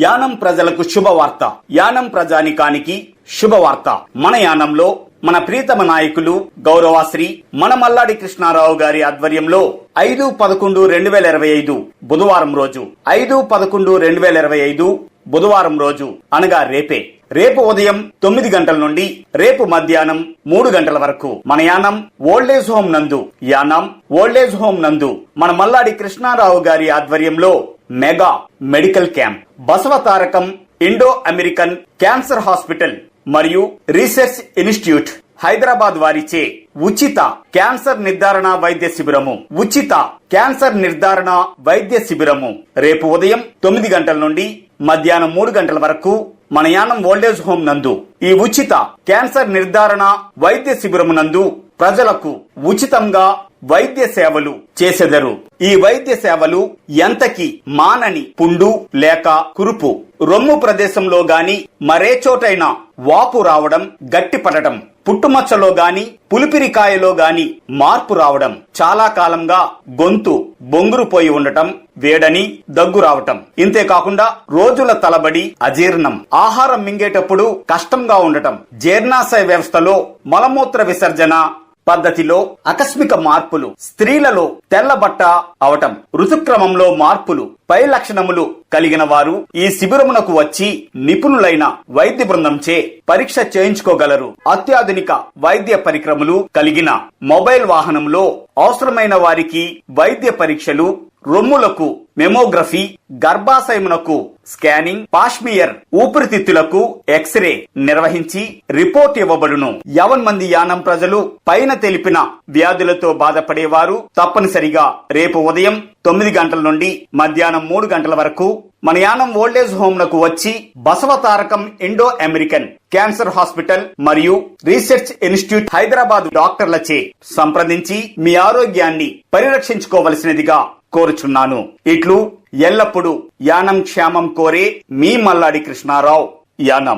యానం ప్రజలకు శుభవార్త. యానం ప్రజానికానికి శుభవార్త. మన యానంలో మన ప్రీతమ నాయకులు గౌరవాశ్రీ మన మల్లాడి కృష్ణారావు గారి ఆధ్వర్యంలో ఐదు పదకొండు రెండు వేల ఇరవై ఐదు బుధవారం రోజు. ఐదు పదకొండు రెండు వేల ఇరవై ఐదు బుధవారం రోజు అనగా రేపే. రేపు ఉదయం తొమ్మిది గంటల నుండి రేపు మధ్యాహ్నం మూడు గంటల వరకు మన యానం ఓల్డేజ్ హోమ్ నందు. యానం ఓల్డేజ్ హోమ్ నందు. మన మల్లాడి కృష్ణారావు గారి ఆధ్వర్యంలో mega medical camp. Basavatarakam Indo American cancer hospital మరియు రీసెర్చ్ ఇన్స్టిట్యూట్ హైదరాబాద్ వారిచే ఉచిత క్యాన్సర్ నిర్ధారణ వైద్య శిబిరము. ఉచిత క్యాన్సర్ నిర్ధారణ వైద్య శిబిరము. రేపు ఉదయం తొమ్మిది గంటల నుండి మధ్యాహ్నం మూడు గంటల వరకు మన యానం ఓల్డేజ్ హోమ్ నందు ఈ ఉచిత క్యాన్సర్ నిర్ధారణ వైద్య శిబిరము నందు ప్రజలకు ఉచితంగా వైద్య సేవలు చేసెదరు. ఈ వైద్య సేవలు ఎంతకి మానని పుండు లేక కురుపు. రొమ్ము ప్రదేశంలో గాని మరే చోటైనా వాపు రావడం గట్టిపడటం పుట్టుమచ్చలో గాని పులిపిరికాయలో గాని మార్పు రావడం చాలా కాలంగా గొంతు బొంగురుపోయి ఉండటం వేడని దగ్గు రావటం. ఇంతేకాకుండా రోజుల తలబడి అజీర్ణం. ఆహారం మింగేటప్పుడు కష్టంగా ఉండటం. జీర్ణాశయ వ్యవస్థలో మలమూత్ర విసర్జన పద్ధతిలో ఆకస్మిక మార్పులు స్త్రీలలో తెల్లబట్ట అవటం ఋతుక్రమంలో మార్పులు పై లక్షణములు కలిగిన వారు ఈ శిబిరమునకు వచ్చి నిపుణులైన వైద్య బృందంచే పరీక్ష చేయించుకోగలరు. అత్యాధునిక వైద్య పరికరములు కలిగిన మొబైల్ వాహనంలో అవసరమైన వారికి వైద్య పరీక్షలు రొమ్ములకు మెమోగ్రఫీ గర్భాశయమునకు స్కానింగ్ పాష్మియర్ ఊపిరితిత్తులకు ఎక్స్రే నిర్వహించి రిపోర్ట్ ఇవ్వబడును. యవన్ మంది యానం ప్రజలు పైన తెలిపిన వ్యాధులతో బాధపడేవారు తప్పనిసరిగా రేపు ఉదయం తొమ్మిది గంటల నుండి మధ్యాహ్నం మూడు గంటల వరకు మన యానం ఓల్డేజ్ హోమ్ నకు వచ్చి Basava Tarakam Indo American cancer hospital మరియు రీసెర్చ్ ఇన్స్టిట్యూట్ హైదరాబాద్ డాక్టర్లచే సంప్రదించి మీ ఆరోగ్యాన్ని పరిరక్షించుకోవలసినదిగా కోరుచున్నాను. ఇట్లు ఎల్లప్పుడూ యానం క్షేమం కోరే మీ మల్లాడి కృష్ణారావు. యానం.